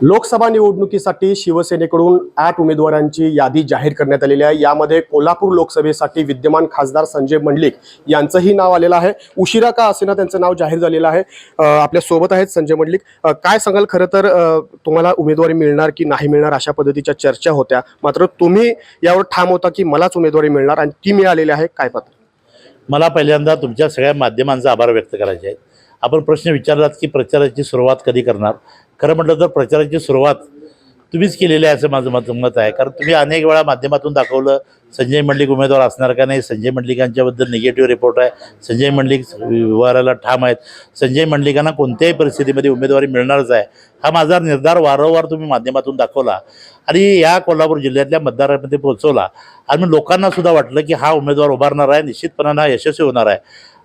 लोकसभा निवडणुकीसाठी शिवसेनेकडून आठ उमेदवारांची यादी जाहीर करण्यात आलेली आहे. यामध्ये कोल्हापूर लोकसभेसाठी विद्यमान खासदार संजय मंडलिक यांचंही नाव आलेलं आहे. उशिरा का असेना त्यांचं नाव जाहीर झालेलं आहे? आपल्यासोबत आहेत संजय मंडलिक. काय सांगाल? खरं तर तुम्हाला उमेदवारी मिळणार की नाही मिळणार अशा पद्धतीच्या चर्चा होत्या. मात्र तुम्ही यावर ठाम होता की मलाच उमेदवारी मिळणार आणि ती मिळालेली आहे. काय पात्र मला पहिल्यांदा तुमच्या सगळ्या माध्यमांचा आभार व्यक्त करायचे आहेत. आपण प्रश्न विचारलात की प्रचाराची सुरुवात कधी करणार? खरं म्हटलं तर प्रचाराची सुरुवात तुम्हीच केलेली आहे असं माझं मत मत आहे. कारण तुम्ही अनेक वेळा माध्यमातून दाखवलं संजय मंडलिक उमेदवार असणार का नाही? संजय मंडलिकांच्याबद्दल निगेटिव्ह रिपोर्ट आहे. संजय मंडलिक व्यवहाराला ठाम आहेत. संजय मंडलिकांना कोणत्याही परिस्थितीमध्ये उमेदवारी मिळणारच आहे. हा माझा निर्धार वारंवार तुम्ही माध्यमातून दाखवला. आणि या कोल्हापूर जिल्ह्यातल्या मतदारांमध्ये पोहोचवला. आणि लोकांना सुद्धा वाटलं की हा उमेदवार उभारणार आहे. निश्चितपणानं यशस्वी होणार आहे.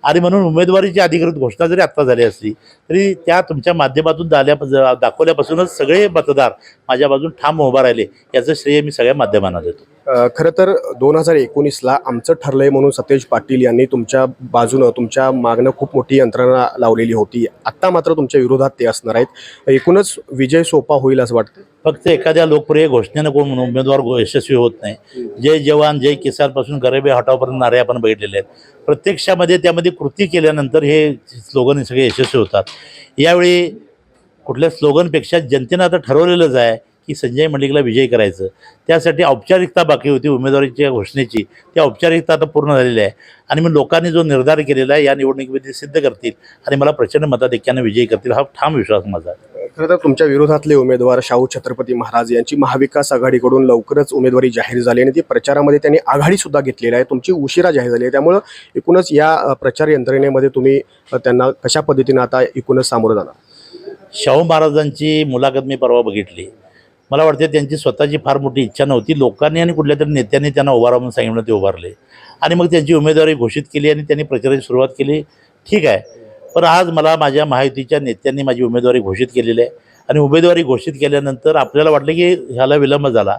आणि म्हणून उमेदवारीची अधिकृत घोषणा जरी आत्ता झाली असली तरी त्या तुमच्या माध्यमातून झाल्या दाखवल्यापासूनच सगळे मतदार माझ्या बाजून ठाम उभा राहिले याचं श्रेय मी सगळ्या माध्यमांना देतो. खरं तर दोन हजार एकोणीसला आमचं ठरलंय म्हणून सतेज पाटील यांनी तुमच्या बाजूनं तुमच्या मागणं खूप मोठी यंत्रणा लावलेली होती. आत्ता मात्र तुमच्या विरोधात ते असणार आहेत. एकूणच विजय सोपा होईल असं वाटतं फक्त एखाद्या लोकप्रिय घोषणेनं कोण उमेदवार यशस्वी होत नाही. जय जवान जय किसानपासून गरिबी हटावपर्यंत नारे आपण बघितलेले आहेत. प्रत्यक्षामध्ये त्यामध्ये कृती केल्यानंतर हे स्लोगन सगळे यशस्वी होतात. यावेळी कुठल्या स्लोगनपेक्षा जनतेनं आता ठरवलेलंच आहे की संजय मंडलिकला विजयी करायचं. त्यासाठी औपचारिकता बाकी होती उमेदवारीच्या घोषणेची. ती औपचारिकता आता पूर्ण झालेली आहे. आणि मग लोकांनी जो निर्धार केलेला आहे या निवडणुकीमध्ये सिद्ध करतील. आणि मला प्रचंड मताधिक्यानं विजयी करतील हा ठाम विश्वास माझा खरं तर तुमच्या विरोधातले उमेदवार शाहू छत्रपती महाराज यांची महाविकास आघाडीकडून लवकरच उमेदवारी जाहीर झाली आणि ती प्रचारामध्ये त्यांनी आघाडी सुद्धा घेतलेली आहे. तुमची उशिरा जाहीर झाली आहे. त्यामुळं एकूणच या प्रचार यंत्रणेमध्ये तुम्ही त्यांना कशा पद्धतीनं आता एकूणच सामोरं जाणार? शाहू महाराजांची मुलाखत मी परवा बघितली. मला वाटते त्यांची स्वतःची फार मोठी इच्छा नव्हती. लोकांनी आणि कुठल्या तरी नेत्यांनी त्यांना उभारा म्हणून सांगितलं ते उभारले. आणि मग त्यांची उमेदवारी घोषित केली आणि त्यांनी प्रचाराची सुरुवात केली. ठीक आहे. पण आज मला माझ्या महायुतीच्या नेत्यांनी माझी उमेदवारी घोषित केलेली आहे. आणि उमेदवारी घोषित केल्यानंतर आपल्याला वाटलं की ह्याला विलंब झाला.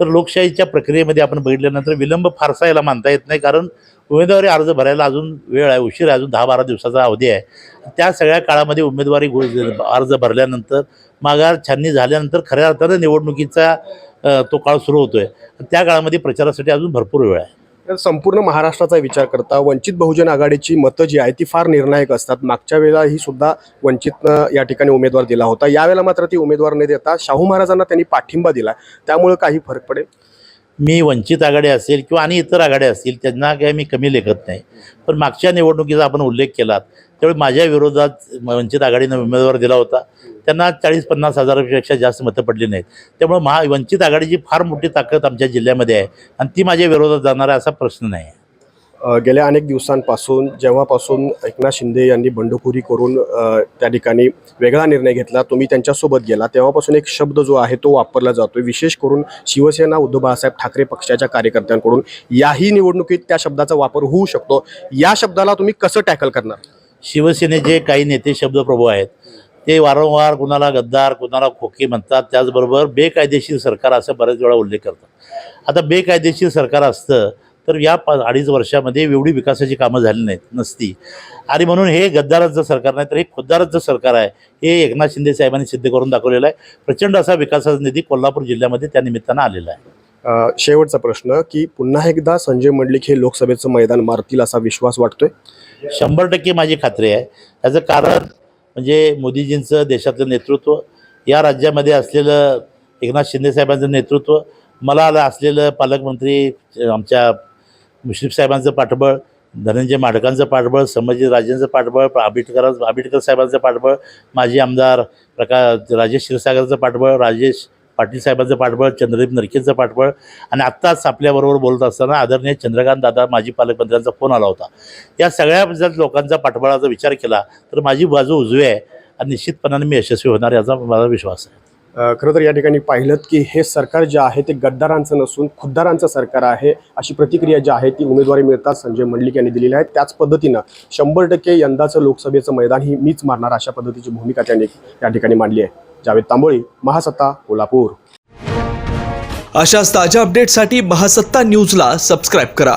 तर लोकशाहीच्या प्रक्रियेमध्ये आपण बघितल्यानंतर विलंब फारसा याला मानता येत नाही कारण उमेदवारी अर्ज भरायला अजून वेळ आहे उशीर आहे अजून दहा बारा दिवसाचा अवधी आहे. त्या सगळ्या काळामध्ये उमेदवारी अर्ज भरल्यानंतर माघार छाननी झाल्यानंतर खऱ्या अर्थानं निवडणुकीचा तो काळ सुरू होतो आहे त्या काळामध्ये प्रचारासाठी अजून भरपूर वेळ आहे. तर संपूर्ण महाराष्ट्राचा विचार करता वंचित बहुजन आघाडीची मतं जी आहे ती फार निर्णायक असतात. मागच्या वेळेला ही सुद्धा वंचितनं या ठिकाणी उमेदवार दिला होता. यावेळेला मात्र ती उमेदवार न देता शाहू महाराजांना त्यांनी पाठिंबा दिला. त्यामुळं काही फरक पडेल? मी वंचित आघाडी असेल किंवा आणि इतर आघाड्या असतील त्यांना काही मी कमी लेखत नाही. पण मागच्या निवडणुकीचा आपण उल्लेख केलात. त्यावेळी माझ्या विरोधात वंचित आघाडीनं उमेदवार दिला होता. त्यांना चाळीस पन्नास हजारापेक्षा जास्त मतं पडली नाहीत. त्यामुळे महा वंचित आघाडीची फार मोठी ताकद आमच्या जिल्ह्यामध्ये आहे. आणि ती माझ्या विरोधात जाणार आहे असा प्रश्न नाही आहे. गेल्या अनेक दिवसांपासून जेव्हापासून एकनाथ शिंदे यांनी बंडखोरी करून त्या ठिकाणी वेगळा निर्णय घेतला तुम्ही त्यांच्यासोबत गेला तेव्हापासून एक शब्द जो आहे तो वापरला जातोय. विशेष करून शिवसेना उद्धव बाळासाहेब ठाकरे पक्षाच्या कार्यकर्त्यांकडून याही निवडणुकीत त्या शब्दाचा वापर होऊ शकतो. या शब्दाला तुम्ही कसं टॅकल करणार? शिवसेनेचे काही नेते शब्दप्रभू आहेत ते वारंवार कुणाला गद्दार कुणाला खोके म्हणतात त्याचबरोबर बेकायदेशीर सरकार असं बऱ्याच वेळा उल्लेख करतात. आता बेकायदेशीर सरकार असतं तर या पा अडीच वर्षामध्ये एवढी विकासाची कामं झाली नाहीत नसती. आणि म्हणून हे गद्दाराचं सरकार नाही तर हे खुद्दाराचं सरकार आहे हे एकनाथ शिंदे साहेबांनी सिद्ध करून दाखवलेलं आहे. प्रचंड असा विकासाचा निधी कोल्हापूर जिल्ह्यामध्ये त्या निमित्तानं आलेला आहे. शेवटचा प्रश्न की पुन्हा एकदा संजय मंडलिक हे लोकसभेचं मैदान मारतील असा विश्वास वाटतोय? शंभर टक्के माझी खात्री आहे. त्याचं कारण म्हणजे मोदीजींचं देशातलं नेतृत्व या राज्यामध्ये असलेलं एकनाथ शिंदे साहेबांचं नेतृत्व मला असलेलं पालकमंत्री आमच्या मुश्रीफ साहेबांचं पाठबळ धनंजय माडकांचं पाठबळ संभाजी राजेंचं पाठबळ आंबेडकर आंबेडकर साहेबांचं पाठबळ माजी आमदार प्रकाश राजेश क्षीरसागरचं पाठबळ राजेश पाटील साहेबांचं पाठबळ चंद्रदीप नरकेंचं पाठबळ आणि आत्ताच आपल्याबरोबर बोलत असताना आदरणीय चंद्रकांत दादा माजी पालकमंत्र्यांचा फोन आला होता. या सगळ्या जर लोकांचा पाठबळाचा विचार केला तर माझी बाजू उजवी आहे आणि निश्चितपणाने मी यशस्वी होणार याचा माझा विश्वास आहे. खरं तर या ठिकाणी पाहिलं की हे सरकार जे आहे ते गद्दारांचं नसून खुद्दारांचं सरकार आहे अशी प्रतिक्रिया जी आहे ती उमेदवारी मिळतात संजय मंडलिक यांनी दिलेली आहे. त्याच पद्धतीनं शंभर टक्के यंदाचं लोकसभेचं मैदान ही मीच मारणार अशा पद्धतीची भूमिका त्यांनी या ठिकाणी मांडली आहे. जावेद तांबोळी महासत्ता कोल्हापूर. अशाच ताज्या अपडेटसाठी महासत्ता न्यूजला सबस्क्राईब करा.